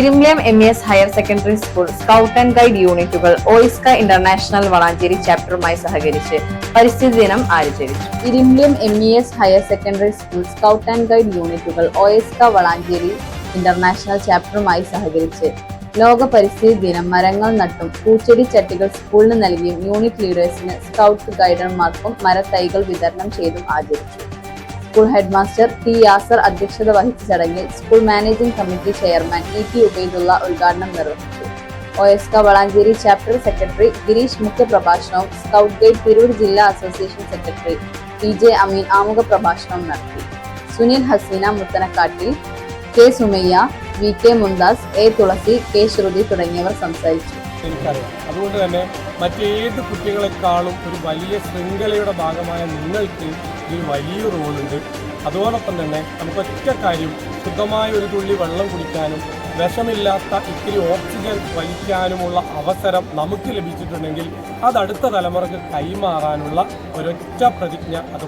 Irumbiyam M S higher secondary school scout and guide യൂണിറ്റുകൾ OISCA international Valanchery ചാപ്റ്ററുമായി സഹകരിച്ച് പരിസ്ഥിതി ദിനം ആചരിച്ചു. Irumbiyam M E S higher secondary school scout and guide യൂണിറ്റുകൾ ഓയിസ്ക വളാഞ്ചേരി ഇന്റർനാഷണൽ ചാപ്റ്ററുമായി സഹകരിച്ച് ലോക പരിസ്ഥിതി ദിനം മരങ്ങൾ നട്ടും പൂച്ചെടി ചട്ടികൾ സ്കൂളിന് നൽകിയും യൂണിറ്റ് ലീഡേഴ്സിന് സ്കൗട്ട് ഗൈഡർമാർക്കും മരത്തൈകൾ വിതരണം ചെയ്തും ആചരിച്ചു. സ്കൂൾ ഹെഡ്മാസ്റ്റർ ടി യാസർ അധ്യക്ഷത വഹിച്ച ചടങ്ങിൽ school managing committee chairman E T Ubaidulla ഉദ്ഘാടനം നിർവഹിച്ചു. ഒ എസ് ക വളാഞ്ചേരി ചാപ്റ്റർ സെക്രട്ടറി ഗിരീഷ് മുഖ്യപ്രഭാഷണവും സ്കൗട്ട് ഗൈഡ് തിരൂർ ജില്ലാ association secretary P J Ameen ആമുഖ പ്രഭാഷണവും നടത്തി. Sunil Hasina മുത്തനക്കാട്ടിൽ K Sumayya V K Mumtaz A Thulasi K Shruthi തുടങ്ങിയവർ സംസാരിച്ചു. എനിക്കറിയാം. അതുകൊണ്ട് തന്നെ മറ്റേത് കുട്ടികളെക്കാളും ഒരു വലിയ ശൃംഖലയുടെ ഭാഗമായ നിങ്ങൾക്ക് ഇതിൽ വലിയ റോളുണ്ട് അതോടൊപ്പം തന്നെ നമുക്ക് ഒറ്റ കാര്യം ശുദ്ധമായ ഒരു തുള്ളി വെള്ളം കുടിക്കാനും വിഷമില്ലാത്ത ഇത്തിരി ഓക്സിജൻ വലിക്കാനുമുള്ള അവസരം നമുക്ക് ലഭിച്ചിട്ടുണ്ടെങ്കിൽ അത് അടുത്ത തലമുറയ്ക്ക് കൈമാറാനുള്ള ഒരൊറ്റ പ്രതിജ്ഞ അത്